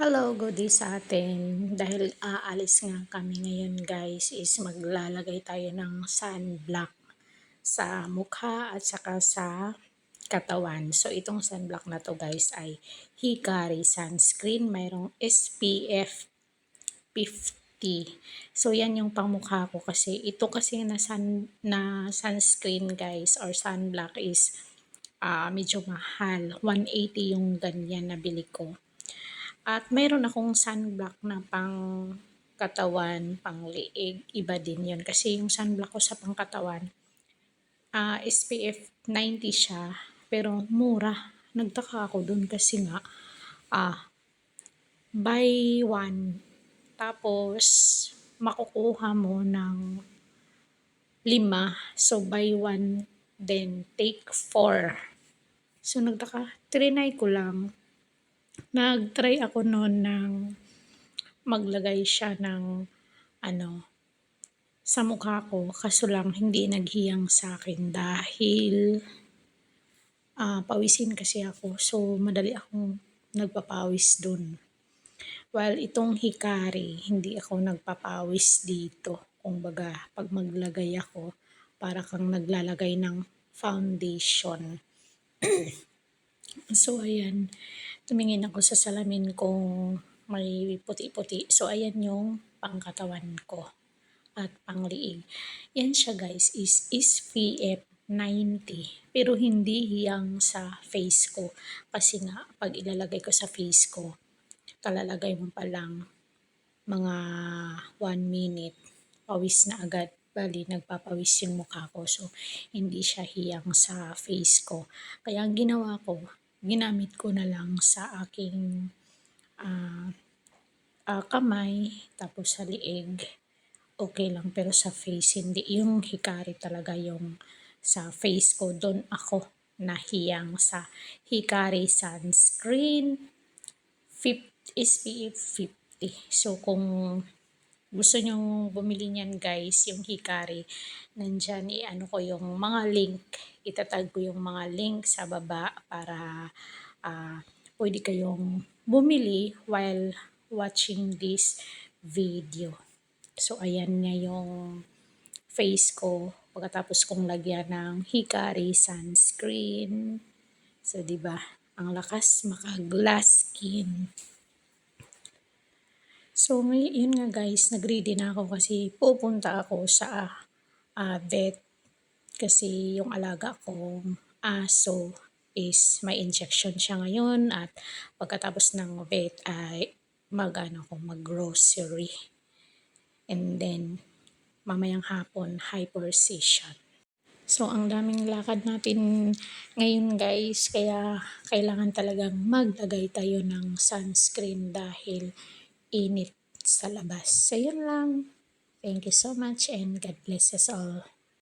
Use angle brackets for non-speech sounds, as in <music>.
Hello, good day sa atin. Dahil aalis nga kami ngayon guys, is maglalagay tayo ng sunblock sa mukha at saka sa katawan. So itong sunblock na to guys ay Hikari sunscreen. Mayroong SPF 50. So yan yung pangmukha ko kasi ito kasi na, sun, na sunscreen guys or sunblock is uh, medyo mahal. 180 yung ganyan na bili ko. At mayroon akong sunblock na pang katawan, pang liig, iba din yun. Kasi yung sunblock ko sa pangkatawan, uh, SPF 90 siya, pero mura. Nagtaka ako dun kasi nga, ah, uh, buy one, tapos makukuha mo ng lima. So, buy one, then take four. So, nagtaka, trinay ko lang nag-try ako noon ng maglagay siya ng ano sa mukha ko. Kaso lang hindi naghiyang sa akin dahil uh, pawisin kasi ako. So madali akong nagpapawis dun. While itong hikari hindi ako nagpapawis dito. Kung baga pag maglagay ako para kang naglalagay ng foundation. <clears throat> So ayan tumingin ako sa salamin kung may puti-puti. So, ayan yung pangkatawan ko at pangliig. Yan siya guys, is SPF 90. Pero hindi hiyang sa face ko. Kasi nga, pag ilalagay ko sa face ko, kalalagay mo pa lang mga 1 minute, pawis na agad. Bali, nagpapawis yung mukha ko. So, hindi siya hiyang sa face ko. Kaya ang ginawa ko, ginamit ko na lang sa aking uh, uh, kamay, tapos sa liig, okay lang. Pero sa face, hindi. Yung hikari talaga yung sa face ko. Doon ako nahiyang sa hikari sunscreen 50, SPF 50. So, kung gusto nyong bumili niyan guys, yung Hikari, nandyan i-ano ko yung mga link, itatag ko yung mga link sa baba para uh, pwede kayong bumili while watching this video. So, ayan nga yung face ko pagkatapos kong lagyan ng Hikari sunscreen. So, di ba Ang lakas maka-glass skin. So, yun nga guys, nag-ready na ako kasi pupunta ako sa uh, vet kasi yung alaga kong aso is may injection siya ngayon at pagkatapos ng vet ay mag ano ko mag grocery and then mamayang hapon hyper session So, ang daming lakad natin ngayon guys, kaya kailangan talagang maglagay tayo ng sunscreen dahil init sa labas. So, yun lang. Thank you so much and God bless us all.